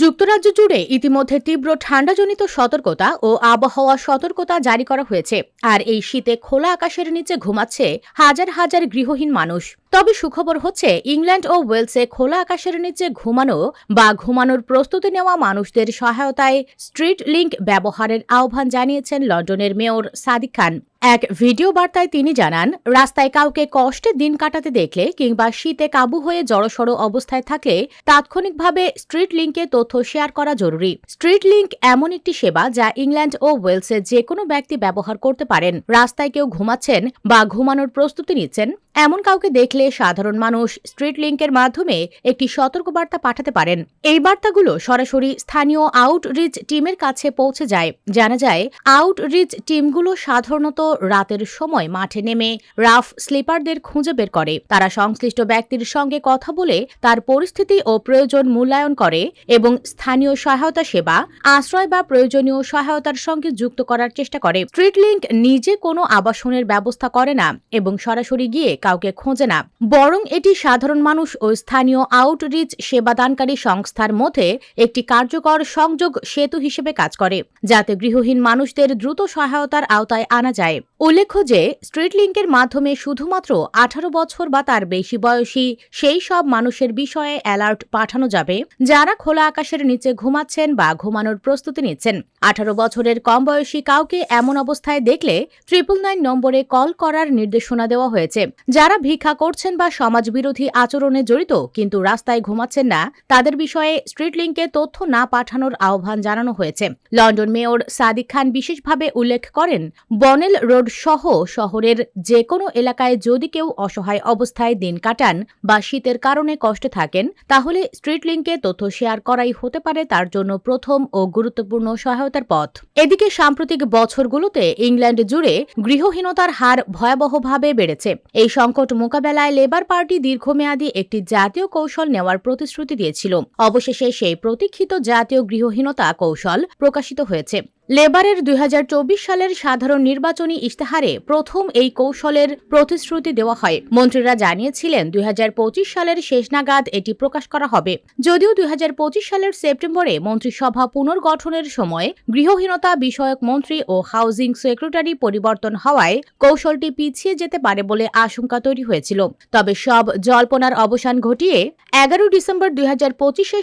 যুক্তরাজ্য জুড়ে ইতিমধ্যে তীব্র ঠান্ডাজনিত সতর্কতা ও আবহাওয়া সতর্কতা জারি করা হয়েছে। আর এই শীতে খোলা আকাশের নিচে ঘুমাচ্ছে হাজার হাজার গৃহহীন মানুষ। তবে সুখবর হচ্ছে, ইংল্যান্ড ও ওয়েলসে খোলা আকাশের নিচে ঘুমানো বা ঘুমানোর প্রস্তুতি নেওয়া মানুষদের সহায়তায় স্ট্রিট লিঙ্ক ব্যবহারের আহ্বান জানিয়েছেন লন্ডনের মেয়র সাদিক খান। এক ভিডিও বার্তায় তিনি জানান, রাস্তায় কাউকে কষ্টে দিন কাটাতে দেখলে কিংবা শীতে কাবু হয়ে জড়সড় অবস্থায় থাকলে তাৎক্ষণিকভাবে স্ট্রিট লিঙ্কে তথ্য শেয়ার করা জরুরি। স্ট্রিট লিঙ্ক এমন একটি সেবা যা ইংল্যান্ড ও ওয়েলসের যে কোনো ব্যক্তি ব্যবহার করতে পারেন। রাস্তায় কেউ ঘুমাচ্ছেন বা ঘুমানোর প্রস্তুতি নিচ্ছেন এমন কাউকে দেখলে সাধারণ মানুষ স্ট্রিট লিঙ্কের মাধ্যমে একটি সতর্কবার্তা পাঠাতে পারেন। এই বার্তাগুলো সরাসরি স্থানীয় আউটরিচ টিমের কাছে পৌঁছে যায়। জানা যায় আউটরিচ টিমগুলো সাধারণত রাতের সময় মাঠে নেমে রাফ স্লিপারদের খুঁজে বের করে। তারা সংশ্লিষ্ট ব্যক্তির সঙ্গে কথা বলে তার পরিস্থিতি ও প্রয়োজন মূল্যায়ন করে এবং স্থানীয় সহায়তা সেবা, আশ্রয় বা প্রয়োজনীয় সহায়তার সঙ্গে যুক্ত করার চেষ্টা করে। স্ট্রিট লিংক নিজে কোনো আবাসনের ব্যবস্থা করে না এবং সরাসরি গিয়ে কাউকে খোঁজে না। বরং এটি সাধারণ মানুষ ও স্থানীয় আউটরিচ সেবাদানকারী সংস্থার মধ্যে একটি কার্যকর সংযোগ সেতু হিসেবে কাজ করে, যাতে গৃহহীন মানুষদের দ্রুত সহায়তার আওতায় আনা যায়। উল্লেখ্য যে স্ট্রিট লিংকের মাধ্যমে শুধুমাত্র আঠারো বছর বা তার বেশি বয়সী সেই সব মানুষের বিষয়ে অ্যালার্ট পাঠানো যাবে, যারা খোলা আকাশের নিচে ঘুমাচ্ছেন বা ঘুমানোর প্রস্তুতি নিচ্ছেন। আঠারো বছরের কম বয়সী কাউকে এমন অবস্থায় দেখলে ট্রিপল নাইন নম্বরে কল করার নির্দেশনা দেওয়া হয়েছে। যারা ভিক্ষা করছেন বা সমাজবিরোধী আচরণে জড়িত কিন্তু রাস্তায় ঘুমাচ্ছেন না, তাদের বিষয়ে স্ট্রিট লিংকে তথ্য না পাঠানোর আহ্বান জানানো হয়েছে। লন্ডন মেয়র সাদিক খান বিশেষভাবে উল্লেখ করেন, বনেল রোড সহ শহরের যে কোনো এলাকায় যদি কেউ অসহায় অবস্থায় দিন কাটান বা শীতের কারণে কষ্টে থাকেন, তাহলে স্ট্রিট লিংকে তথ্য শেয়ার করাই হতে পারে তার জন্য প্রথম ও গুরুত্বপূর্ণ সহায়তার পথ। এদিকে সাম্প্রতিক বছরগুলোতে ইংল্যান্ড জুড়ে গৃহহীনতার হার ভয়াবহভাবে বেড়েছে। এই সংকট মোকাবেলায় লেবার পার্টি দীর্ঘমেয়াদী একটি জাতীয় কৌশল নেওয়ার প্রতিশ্রুতি দিয়েছিল। অবশেষে সেই প্রতীক্ষিত জাতীয় গৃহহীনতা কৌশল প্রকাশিত হয়েছে। লেবারের দুই হাজার চব্বিশ সালের সাধারণ নির্বাচনী ইশতেহারে প্রথম এই কৌশলের প্রতিশ্রুতি দেওয়া হয়। মন্ত্রীরা জানিয়েছিলেন, দুই হাজার পঁচিশ সালের শেষ নাগাদ এটি প্রকাশ করা হবে। যদিও দুই হাজার পঁচিশ সালের সেপ্টেম্বরে মন্ত্রিসভা পুনর্গঠনের সময় গৃহহীনতা বিষয়ক মন্ত্রী ও হাউজিং সেক্রেটারি পরিবর্তন হওয়ায় কৌশলটি পিছিয়ে যেতে পারে বলে আশঙ্কা তৈরি হয়েছিল। তবে সব জল্পনার অবসান ঘটিয়ে এগারো ডিসেম্বর দুই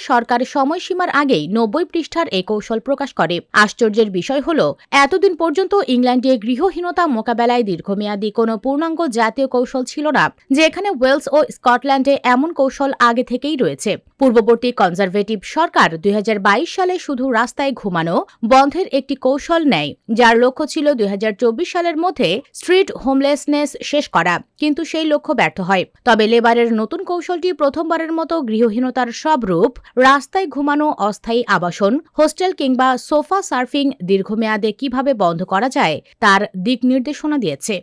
সরকার সময়সীমার আগেই নব্বই পৃষ্ঠার এই কৌশল প্রকাশ করে। আশ্চর্যের বিষয় হল, এতদিন পর্যন্ত ইংল্যান্ডে গৃহহীনতা মোকাবেলায় দীর্ঘমেয়াদী কোনো পূর্ণাঙ্গ জাতীয় কৌশল ছিল না, যেখানে ওয়েলস ও স্কটল্যান্ডে এমন কৌশল আগে থেকেই রয়েছে। পূর্ববর্তী কনজারভেটিভ সরকার দুই হাজার বাইশ সালে শুধু রাস্তায় ঘুমানো বন্ধের একটি কৌশল নেয়, যার লক্ষ্য ছিল দুই হাজার চব্বিশ সালের মধ্যে স্ট্রিট হোমলেসনেস শেষ করা, কিন্তু সেই লক্ষ্য ব্যর্থ হয়। তবে লেবারের নতুন কৌশলটি প্রথমবারের মতো গৃহহীনতার সব রূপ রাস্তায় ঘুমানো অস্থায়ী আবাসন, হোস্টেল কিংবা সোফা সার্ফিং দীর্ঘমেয়াদে কীভাবে বন্ধ করা যায় তার দিক নির্দেশনা দিয়েছে।